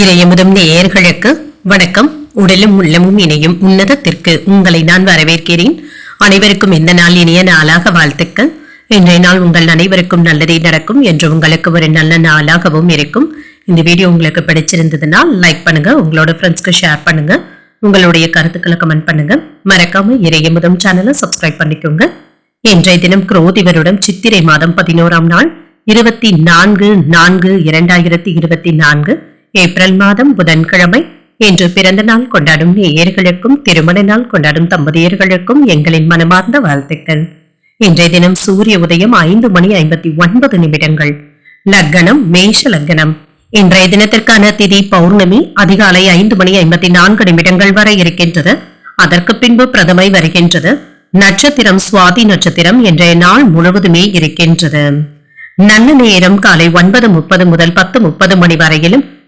இறையமுதும் நேயர்களுக்கு வணக்கம். உடலும் உள்ளமும் இணையும் உன்னதத்திற்கு உங்களை நான் வரவேற்கிறேன். அனைவருக்கும் இந்த நாள் இனிய நாளாக வாழ்த்துக்கள். இன்றைய நாள் உங்கள் அனைவருக்கும் நல்லதே நடக்கும் என்று உங்களுக்கு ஒரு நல்ல நாளாகவும் இருக்கும். இந்த வீடியோ உங்களுக்கு பிடிச்சிருந்ததுன்னா லைக் பண்ணுங்க உங்களோட ஃப்ரெண்ட்ஸ்க்கு ஷேர் பண்ணுங்க. உங்களுடைய கருத்துக்களை கமெண்ட் பண்ணுங்க. மறக்காம இறையமுதம் சேனலை சப்ஸ்கிரைப் பண்ணிக்கோங்க. இன்றைய தினம் குரோதி வருடம் சித்திரை மாதம் பதினோராம் நாள் இருபத்தி நான்கு நான்கு இரண்டாயிரத்தி இருபத்தி நான்கு. ஏப்ரல் மாதம் புதன்கிழமை. இன்று பிறந்த நாள் கொண்டாடும் நேயர்களுக்கும் திருமண நாள் கொண்டாடும் தம்பதியர்களுக்கும் எங்களின் மனமார்ந்த வாழ்த்துக்கள். இன்றைய தினம் சூரிய உதயம் ஐந்து மணி ஐம்பத்தி ஒன்பது நிமிடங்கள். லக்னம் மேஷ லக்னம் இன்றைய தினத்திற்கான திதி பௌர்ணமி அதிகாலை ஐந்து மணி ஐம்பத்தி நான்கு நிமிடங்கள் வரை இருக்கின்றது. அதற்கு பின்பு பிரதமை வருகின்றது. நட்சத்திரம் சுவாதி நட்சத்திரம் இன்றைய நாள் முழுவதுமே இருக்கின்றது. நல்ல நேரம் காலை ஒன்பது முப்பது முதல் பத்து முப்பது மணி வரையிலும்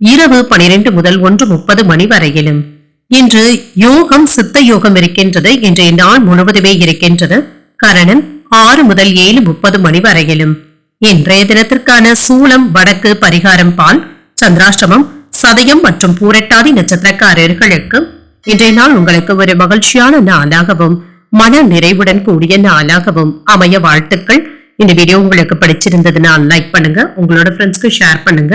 இரவு பனிரெண்டு முதல் ஒன்று முப்பது மணி வரையிலும். இன்று யோகம் சித்த யோகம் இருக்கின்றது. இன்றைய நாள் முழுவதுமே இருக்கின்றது. கரணன் ஆறு முதல் ஏழு முப்பது மணி வரையிலும். இன்றைய தினத்திற்கான சூலம் வடக்கு பரிகாரம் பால் சந்திராஷ்டமம் சதயம் மற்றும் பூரட்டாதி நட்சத்திரக்காரர்களுக்கு இன்றைய நாள் உங்களுக்கு ஒரு மகிழ்ச்சியான நாளாகவும் மன நிறைவுடன் கூடிய நாளாகவும் அமைய வாழ்த்துக்கள். இந்த வீடியோ உங்களுக்கு பிடிச்சிருந்ததுன்னா லைக் பண்ணுங்க. உங்களோட ஃப்ரெண்ட்ஸ்க்கு ஷேர் பண்ணுங்க.